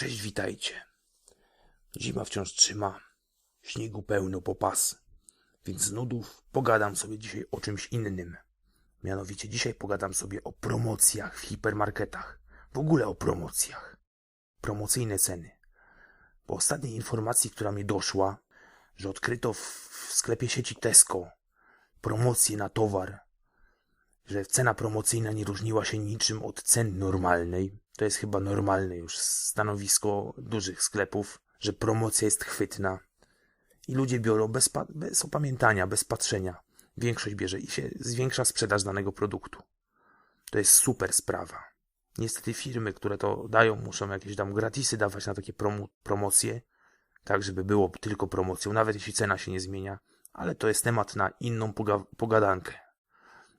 Cześć, witajcie. Zima wciąż trzyma, śniegu pełno po pas, więc z nudów pogadam sobie dzisiaj o czymś innym. Mianowicie dzisiaj pogadam sobie o promocjach w hipermarketach. W ogóle o promocjach. Promocyjne ceny. Po ostatniej informacji, która mi doszła, że odkryto w sklepie sieci Tesco promocję na towar, że cena promocyjna nie różniła się niczym od cen normalnej. To jest chyba normalne już stanowisko dużych sklepów, że promocja jest chwytna. I ludzie biorą bez, bez opamiętania, bez patrzenia. Większość bierze i się zwiększa sprzedaż danego produktu. To jest super sprawa. Niestety firmy, które to dają, muszą jakieś tam gratisy dawać na takie promo- promocje, tak żeby było tylko promocją, nawet jeśli cena się nie zmienia. Ale to jest temat na inną poga- pogadankę.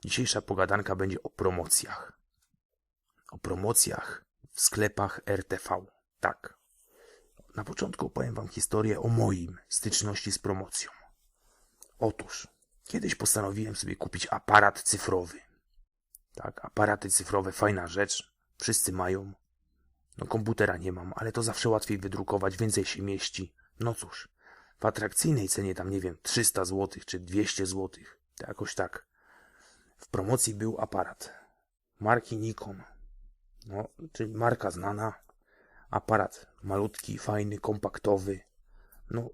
Dzisiejsza pogadanka będzie o promocjach. O promocjach w sklepach RTV. Tak. Na początku opowiem Wam historię o moim styczności z promocją. Otóż, kiedyś postanowiłem sobie kupić aparat cyfrowy. Tak, aparaty cyfrowe, fajna rzecz. Wszyscy mają. No, komputera nie mam, ale to zawsze łatwiej wydrukować, więcej się mieści. No cóż, w atrakcyjnej cenie tam, nie wiem, 300 zł czy 200 zł. To jakoś tak. W promocji był aparat marki Nikon. No, czyli marka znana. Aparat malutki, fajny, kompaktowy. No,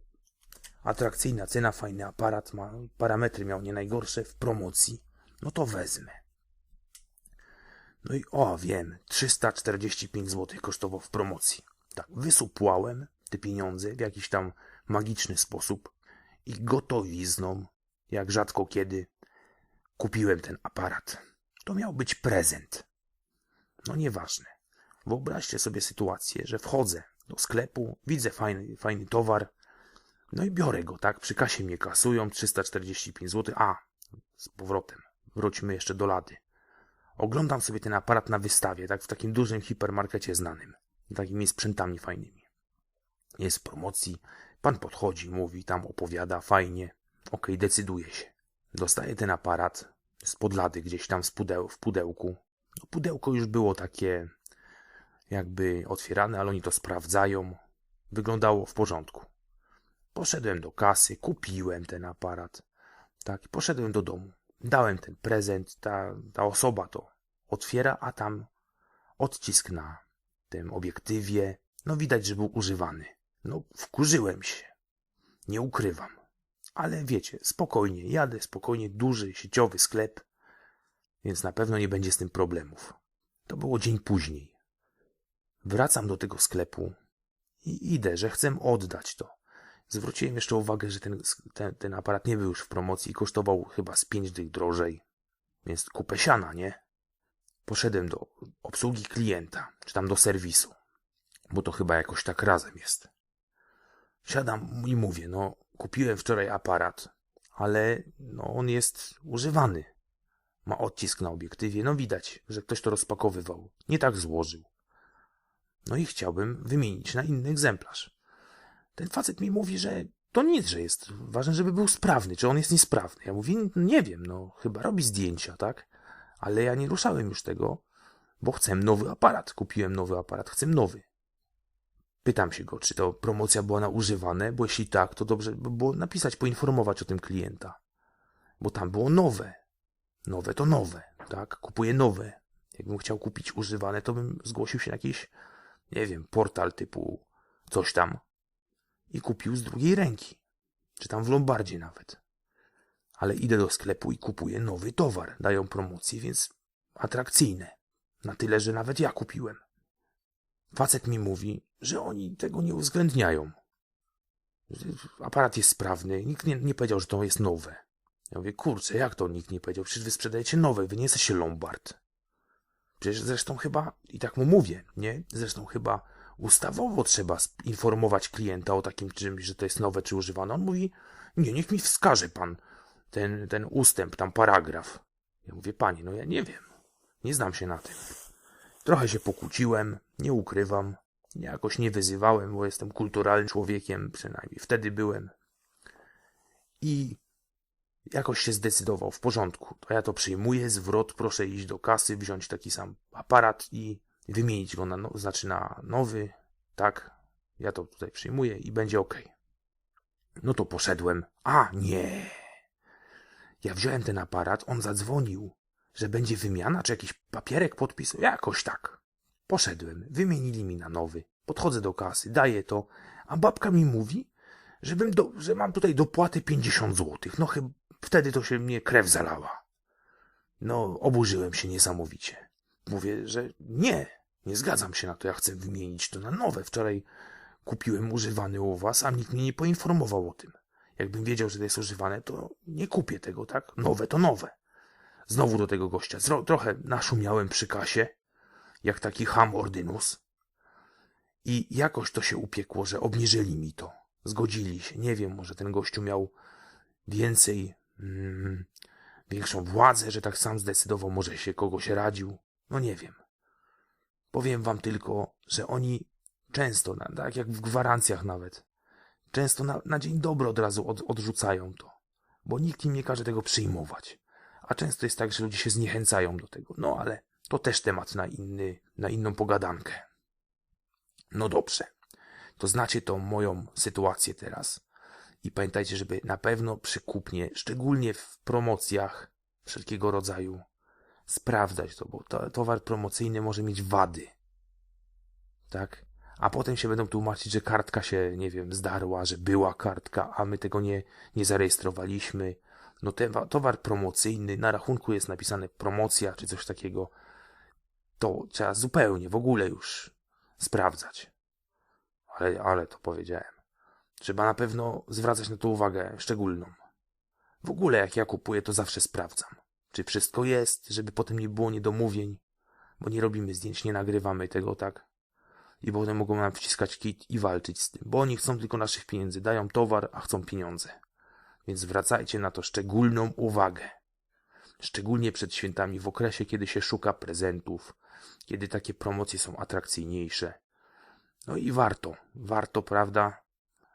atrakcyjna cena, fajny aparat, ma, parametry miał nie najgorsze w promocji. No to wezmę. No i o, wiem, 345 zł kosztował w promocji. Tak, wysupłałem te pieniądze w jakiś tam magiczny sposób i gotowizną, jak rzadko kiedy, kupiłem ten aparat. To miał być prezent. No nieważne. Wyobraźcie sobie sytuację, że wchodzę do sklepu, widzę fajny, fajny towar, no i biorę go, tak? Przy kasie mnie kasują 345 zł. A, z powrotem. Wróćmy jeszcze do lady. Oglądam sobie ten aparat na wystawie, tak? W takim dużym hipermarkecie znanym. Takimi sprzętami fajnymi. Jest w promocji. Pan podchodzi, mówi, tam opowiada, fajnie. Okej, decyduje się. Dostaje ten aparat z podlady gdzieś tam w pudełku. No, pudełko już było takie jakby otwierane, ale oni to sprawdzają. Wyglądało w porządku. Poszedłem do kasy, kupiłem ten aparat. Tak, poszedłem do domu. Dałem ten prezent, ta, ta osoba to otwiera, a tam odcisk na tym obiektywie. No widać, że był używany. No, wkurzyłem się. Nie ukrywam. Ale wiecie, spokojnie, jadę spokojnie, duży, sieciowy sklep, więc na pewno nie będzie z tym problemów. To było dzień później. Wracam do tego sklepu i idę, że chcę oddać to. Zwróciłem jeszcze uwagę, że ten, ten, ten aparat nie był już w promocji i kosztował chyba z pięć dych drożej. Więc kupę siana, nie? Poszedłem do obsługi klienta, czy tam do serwisu, bo to chyba jakoś tak razem jest. Siadam i mówię, no kupiłem wczoraj aparat, ale no on jest używany. Ma odcisk na obiektywie, no widać, że ktoś to rozpakowywał. Nie tak złożył. No i chciałbym wymienić na inny egzemplarz. Ten facet mi mówi, że to nic, że jest ważne, żeby był sprawny. Czy on jest niesprawny? Ja mówię, nie wiem, no chyba robi zdjęcia, tak? Ale ja nie ruszałem już tego, bo chcę nowy aparat. Kupiłem nowy aparat, chcę nowy. Pytam się go, czy to promocja była na używane, bo jeśli tak, to dobrze by było napisać, poinformować o tym klienta. Bo tam było nowe. Nowe to nowe, tak? Kupuję nowe. Jakbym chciał kupić używane, to bym zgłosił się na jakiś, nie wiem, portal typu coś tam i kupił z drugiej ręki. Czy tam w Lombardzie nawet. Ale idę do sklepu i kupuję nowy towar. Dają promocje, więc atrakcyjne. Na tyle, że nawet ja kupiłem. Facet mi mówi, że oni tego nie uwzględniają. Aparat jest sprawny. Nikt nie, nie powiedział, że to jest nowe. Ja mówię, kurczę, jak to nikt nie powiedział? Przecież wy sprzedajecie nowe, wy nie jesteście Lombard. Przecież zresztą chyba, i tak mu mówię, nie? Zresztą chyba ustawowo trzeba informować klienta o takim czymś, że to jest nowe czy używane. On mówi, nie, niech mi wskaże pan ten, ten ustęp, tam paragraf. Ja mówię, panie, no ja nie wiem. Nie znam się na tym. Trochę się pokłóciłem, nie ukrywam. Jakoś nie wyzywałem, bo jestem kulturalnym człowiekiem, przynajmniej wtedy byłem. I jakoś się zdecydował, w porządku. To ja to przyjmuję, zwrot, proszę iść do kasy, wziąć taki sam aparat i wymienić go na, no, znaczy na nowy, Tak, ja to tutaj przyjmuję i będzie ok. No to poszedłem. A, nie. Ja wziąłem ten aparat, on zadzwonił, że będzie wymiana, czy jakiś papierek podpis, jakoś tak. Poszedłem, wymienili mi na nowy. Podchodzę do kasy, daję to, a babka mi mówi, żebym do, że mam tutaj dopłatę 50 złotych. No chyba wtedy to się mnie krew zalała. No, oburzyłem się niesamowicie. Mówię, że nie, nie zgadzam się na to, ja chcę wymienić to na nowe. Wczoraj kupiłem używany u was, a nikt mnie nie poinformował o tym. Jakbym wiedział, że to jest używane, to nie kupię tego, tak? Nowe to nowe. Znowu do tego gościa. Zro trochę naszumiałem przy kasie, jak taki ham ordynus. I jakoś to się upiekło, że obniżyli mi to. Zgodzili się. Nie wiem, może ten gościu miał więcej, mm, większą władzę, że tak sam zdecydował, może się kogoś radził. No nie wiem. Powiem wam tylko, że oni często, tak jak w gwarancjach nawet, często na, na dzień dobry od razu od, odrzucają to, bo nikt im nie każe tego przyjmować. A często jest tak, że ludzie się zniechęcają do tego. No ale to też temat na, inny, na inną pogadankę. No dobrze. To znacie tą moją sytuację teraz. I pamiętajcie, żeby na pewno przy kupnie, szczególnie w promocjach wszelkiego rodzaju, sprawdzać to, bo to, towar promocyjny może mieć wady. Tak? A potem się będą tłumaczyć, że kartka się, nie wiem, zdarła, że była kartka, a my tego nie, nie zarejestrowaliśmy. No ten wa- towar promocyjny, na rachunku jest napisane promocja czy coś takiego. To trzeba zupełnie, w ogóle już sprawdzać. Ale, ale to powiedziałem. Trzeba na pewno zwracać na to uwagę szczególną. W ogóle jak ja kupuję, to zawsze sprawdzam. Czy wszystko jest, żeby potem nie było niedomówień, bo nie robimy zdjęć, nie nagrywamy tego tak. I potem mogą nam wciskać kit i walczyć z tym, bo oni chcą tylko naszych pieniędzy, dają towar, a chcą pieniądze. Więc zwracajcie na to szczególną uwagę. Szczególnie przed świętami, w okresie, kiedy się szuka prezentów, kiedy takie promocje są atrakcyjniejsze. No i warto, warto, prawda?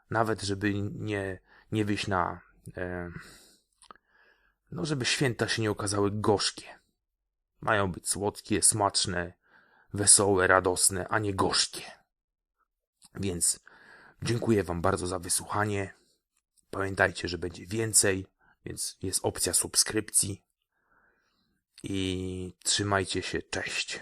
Nawet, żeby nie, nie wyjść na. E, no, żeby święta się nie okazały gorzkie. Mają być słodkie, smaczne, wesołe, radosne, a nie gorzkie. Więc dziękuję Wam bardzo za wysłuchanie. Pamiętajcie, że będzie więcej, więc jest opcja subskrypcji. I trzymajcie się, cześć.